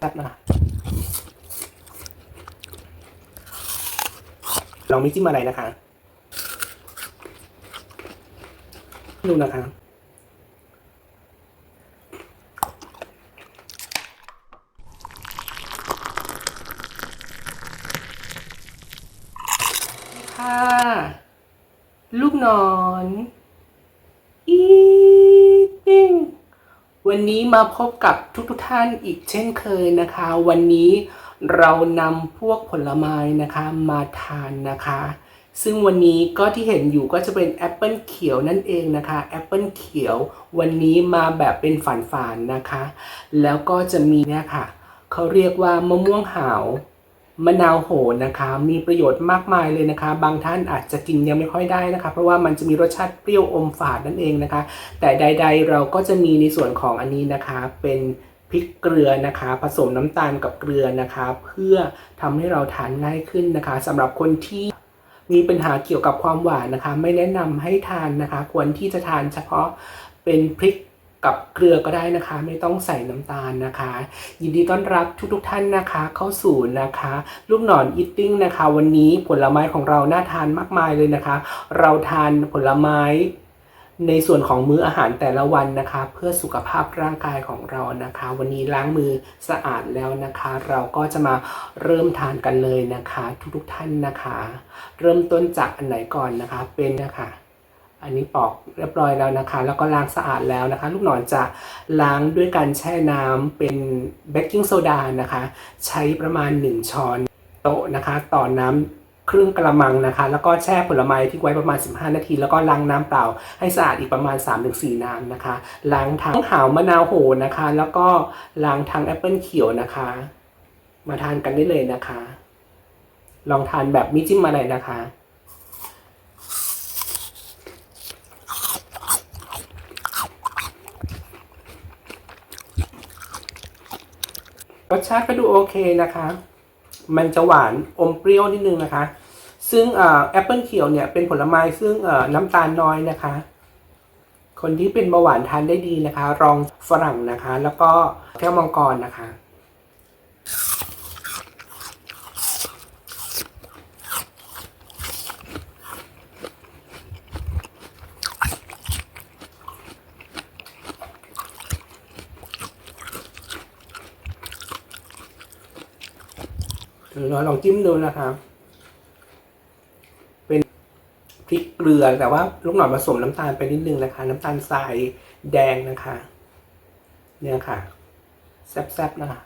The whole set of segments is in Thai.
แป๊บนะลองไม่จิ้มอะไรนะคะ ดูนะคะค่ะ ลูกนอน อีติ้ง วันนี้มาพบกับทุกทุกท่านอีกเช่นเคยนะคะ วันนี้เรานำพวกผลไม้นะคะมาทานนะคะ ซึ่งวันนี้ก็ที่เห็นอยู่ก็จะเป็นแอปเปิลเขียวนั่นเองนะคะแอปเปิลเขียววันนี้มาแบบเป็นฝานๆนะคะ แล้วก็จะมีเนี่ยค่ะเขาเรียกว่ามะม่วงหาว มะนาวโหนะคะ มีประโยชน์มากมายเลยนะคะ บางท่านอาจจะกินยังไม่ค่อยได้นะคะ เพราะว่ามันจะมีรสชาติเปรี้ยวอมฝาดนั่นเองนะคะ แต่ใด ๆ เราก็จะมีในส่วนของอันนี้นะคะเป็นพริกเกลือนะคะ ผสมน้ำตาลกับเกลือนะคะ เพื่อทำให้เราทานง่ายขึ้นนะคะสำหรับคนที่มีปัญหาเกี่ยวกับความหวานนะคะ ไม่แนะนำให้ทานนะคะ ควรที่จะทานเฉพาะเป็นพริก กับเกลือก็ได้นะคะ ไม่ต้องใส่น้ำตาลนะคะ ยินดีต้อนรับทุกๆทท่านนะคะ เข้าสู่นะคะ ลูกหนอนอิตติ้งนะคะ วันนี้ผลไม้ของเราน่าทานมากมายเลยนะคะ เราทานผลไม้ในส่วนของมื้ออาหารแต่ละวันนะคะ เพื่อสุขภาพร่างกายของเรานะคะ วันนี้ล้างมือสะอาดแล้วนะคะ เราก็จะมาเริ่มทานกันเลยนะคะ ทุกๆท่านนะคะ เริ่มต้นจากอันไหนก่อนนะคะเป็นนะคะ อันนี้ปอกเรียบร้อยแล้วนะคะ แล้วก็ล้างสะอาดแล้วนะคะ ลูกหนอนจะล้างด้วยการแช่น้ำเป็นเบกกิ้งโซดานะคะ ใช้ประมาณ 1 ช้อนโต๊ะนะคะ ต่อน้ำครึ่งกระมังนะคะ แล้วก็แช่ผลไม้ที่ไว้ประมาณ 15 นาที แล้วก็ล้างน้ำเปล่า ให้สะอาดอีกประมาณ 3-4 น้ำนะคะ ล้างทั้งหาวมะนาวโหนะคะ แล้วก็ล้างทั้งแอปเปิลเขียวนะคะ มาทานกันได้เลยนะคะ ลองทานแบบม่จิ้มอะไรนะคะ สชาติก็ดูโอเคนะคะ มันจะหวานอมเปรี้ยวนิดนึงนะคะ ซึ่งแอปเปิลเขียวเนี่ยเป็นผลไม้ซึ่งน้ำตาลน้อยนะคะ คนที่เป็นเบาหวานทานได้ดีนะคะ รองฝรั่งนะคะ แล้วก็แก้วมังกรนะคะ เราลองจิ้มดูนะครับเป็นพริกเกลือแต่ว่าลูกหน่อยผสมน้ำตาลไปนิดนึงนะคะ น้ำตาลทรายแดงนะคะ เนี่ยค่ะ แซ่บๆนะคะ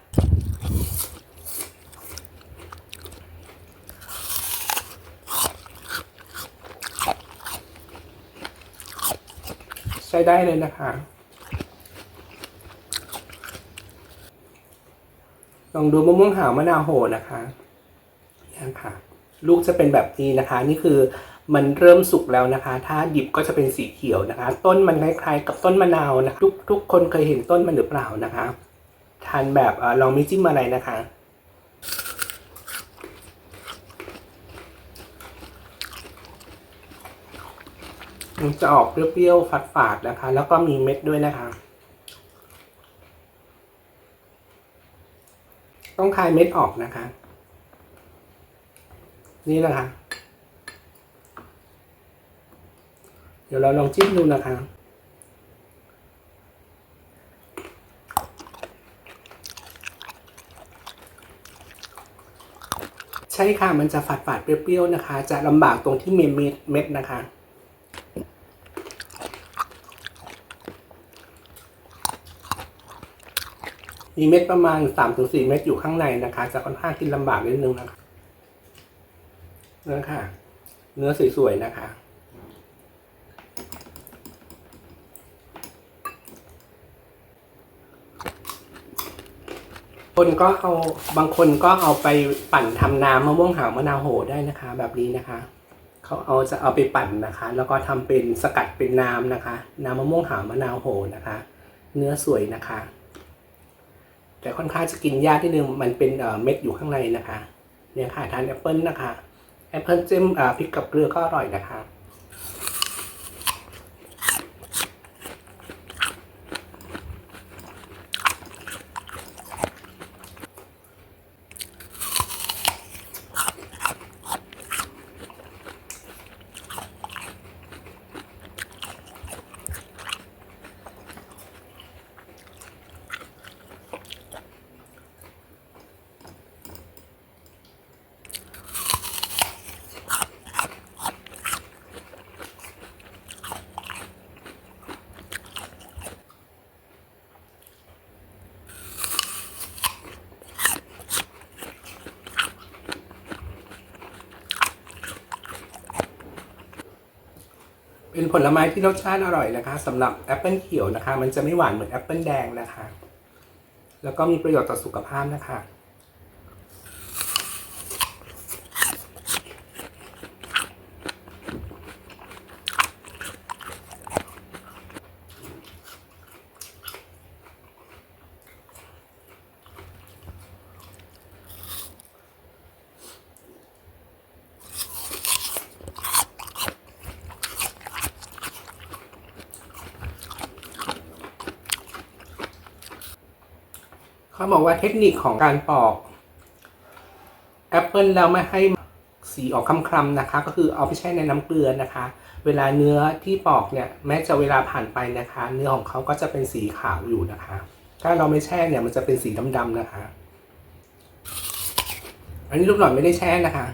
ใช้ได้เลยนะคะ ลองดูมะม่วงหาวมะนาวโหนะคะนี่ค่ะ ลูกจะเป็นแบบนี้นะคะ นี่คือมันเริ่มสุกแล้วนะคะ ถ้าดิบก็จะเป็นสีเขียวนะคะ ต้นมันคล้ายๆกับต้นมะนาวนะทุกทุกคนเคยเห็นต้นมันหรือเปล่านะคะ ทานแบบอลองไม่จิ้มอะไรนะคะมันจะออกเปรี้ยวๆฝาดๆนะคะ แล้วก็มีเม็ดด้วยนะคะ ต้องคายเม็ดออกนะคะ นี่นะคะ เดี๋ยวเราลองจิ้มดูนะคะใช่ค่ะ มันจะฝาดฝาดๆเปรี้ยวๆนะคะ จะลำบากตรงที่เม็ดเม็ดนะคะ มีเม็ดประมาณสามถึงสี่เม็ดอยู่ข้างในนะคะ จะค่อนข้างกินลำบากนิดนึงนะคะเนื้อค่ะ เนื้อสวยๆนะคะคนก็เอาบางคนก็เอาไปปั่นทำน้ำมะม่วงหาวมะนาวโหได้นะคะ แบบนี้นะคะเขาเอาจะเอาไปปั่นนะคะ แล้วก็ทำเป็นสกัดเป็นน้ำนะคะ น้ำมะม่วงหาวมะนาวโหนะคะ เนื้อสวยนะคะ แต่ค่อนข้างจะกินยากที่นึงมันเป็นเม็ดอยู่ข้างในนะคะ เนี่ยค่ะทานแอปเปิลนะคะแอปเปิลจิ้มพริกกับเกลือก็อร่อยนะคะ เป็นผลไม้ที่รสชาติอร่อยนะคะสำหรับแอปเปิลเขียวนะคะ มันจะไม่หวานเหมือนแอปเปิลแดงนะคะ แล้วก็มีประโยชน์ต่อสุขภาพนะคะ เขาบอกว่าเทคนิคของการปอกแอปเปิลแล้วไม่ให้สีออกคล้ำๆนะคะ ก็คือเอาไปแช่ในน้ำเกลือนะคะ เวลาเนื้อที่ปอกเนี่ยแม้จะเวลาผ่านไปนะคะ เนื้อของเขาก็จะเป็นสีขาวอยู่นะคะ ถ้าเราไม่แช่เนี่ยมันจะเป็นสีดำๆนะคะ อันนี้ลูกหน่อยไม่ได้แช่นะคะ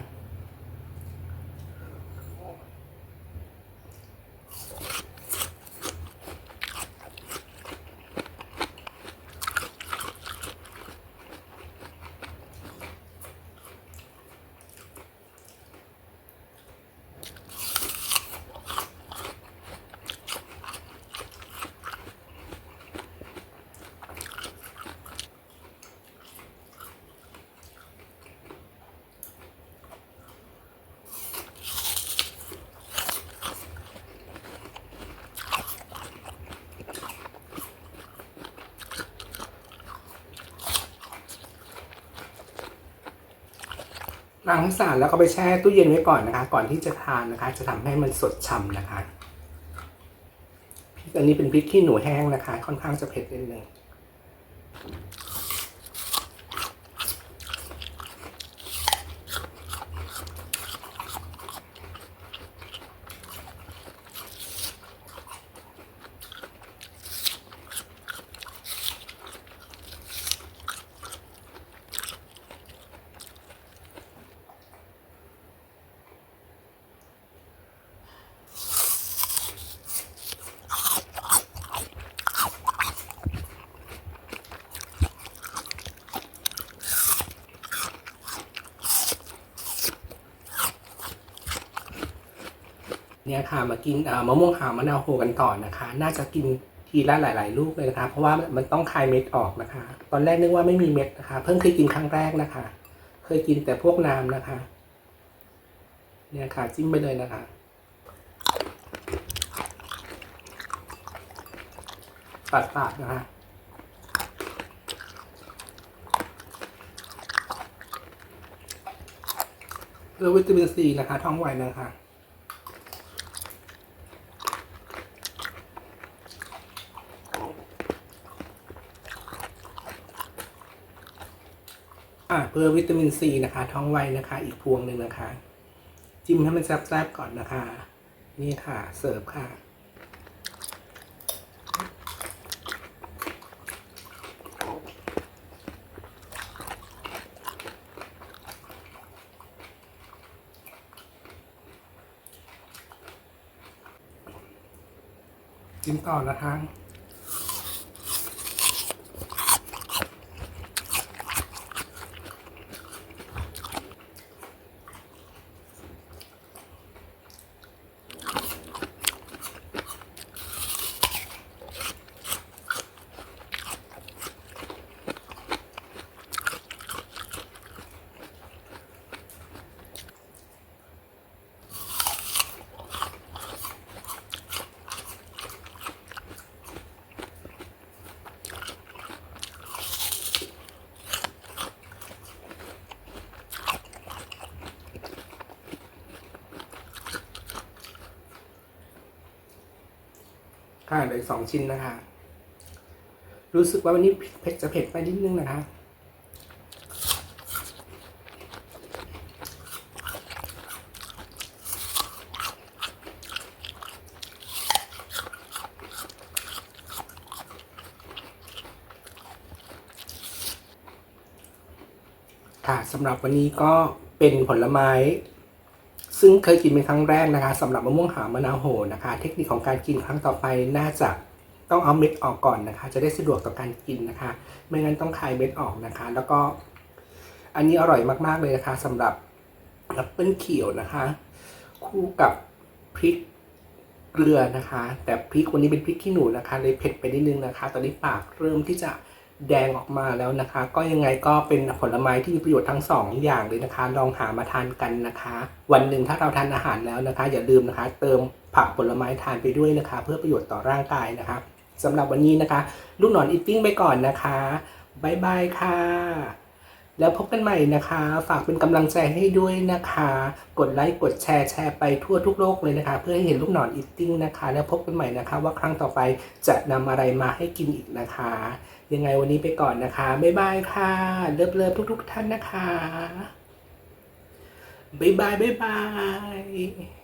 ล้างให้สะอาดแล้วก็ไปแช่ตู้เย็นไว้ก่อนนะคะ ก่อนที่จะทานนะคะ จะทำให้มันสดฉ่านะคะพริกอันนี้เป็นพริกขี้หนูแห้งนะคะ ค่อนข้างจะเผ็ดนิดนึง เนี่ยค่ะมากินมะม่วงหาวมะนาวโฮกันต่อนะคะ น่าจะกินทีละหลาย ๆ ลูกเลยนะคะ เพราะว่ามันต้องคายเม็ดออกนะคะ ตอนแรกนึกว่าไม่มีเม็ดนะคะ เพิ่งเคยกินครั้งแรกนะคะ เคยกินแต่พวกน้ำนะคะ เนี่ยค่ะจิ้มไปเลยนะคะปัดปากนะคะเพื่อวิตามินซีนะคะ ท้องไวนะคะ เพื่อวิตามินซีนะคะ ท้องไวนะคะ อีกพวงหนึ่งนะคะ จิ้มให้มันแซ่บๆก่อนนะคะ นี่ค่ะ เสิร์ฟค่ะจิ้มต่อนะคะ ค่ะเหลือสองชิ้นนะคะ รู้สึกว่าวันนี้เผ็ดจะเผ็ดไปนิดนึงนะคะค่ะสำหรับวันนี้ก็เป็นผลไม้ ซึ่งเคยกินเป็นครั้งแรกนะคะสำหรับมะม่วงหามะนาวโหนะคะ เทคนิคของการกินครั้งต่อไปน่าจะต้องเอาเม็ดออกก่อนนะคะ จะได้สะดวกต่อการกินนะคะ ไม่งั้นต้องคายเม็ดออกนะคะ แล้วก็ อันนี้อร่อยมากๆเลยนะคะสำหรับแอปเปิลเขียวนะคะ คู่กับพริกเกลือนะคะ แต่พริกวันนี้เป็นพริกขี้หนูนะคะ เลยเผ็ดไปนิดนึงนะคะ ตอนนี้ปากเริ่มที่จะ แดงออกมาแล้วนะคะ ก็ยังไงก็เป็นผลไม้ที่มีประโยชน์ทั้งสองอย่างเลยนะคะ ลองหามาทานกันนะคะ วันหนึ่งถ้าเราทานอาหารแล้วนะคะ อย่าลืมนะคะ เติมผักผลไม้ทานไปด้วยนะคะ เพื่อประโยชน์ต่อร่างกายนะคะสำหรับวันนี้นะคะ ลูกหนอนอีทติ้งไปก่อนนะคะบายบายค่ะ แล้วพบกันใหม่นะคะ ฝากเป็นกำลังใจให้ด้วยนะคะ กดไลค์กดแชร์แชร์ไปทั่วทุกโลกเลยนะคะ เพื่อให้เห็นลูกหนอนอีทติ้งนะคะ แล้วพบกันใหม่นะคะ ว่าครั้งต่อไปจะนำอะไรมาให้กินอีกนะคะ ยังไงวันนี้ไปก่อนนะคะ บ๊ายบายค่ะ เลิฟเลิฟทุกทุกท่านนะคะ บ๊ายบาย บ๊ายบาย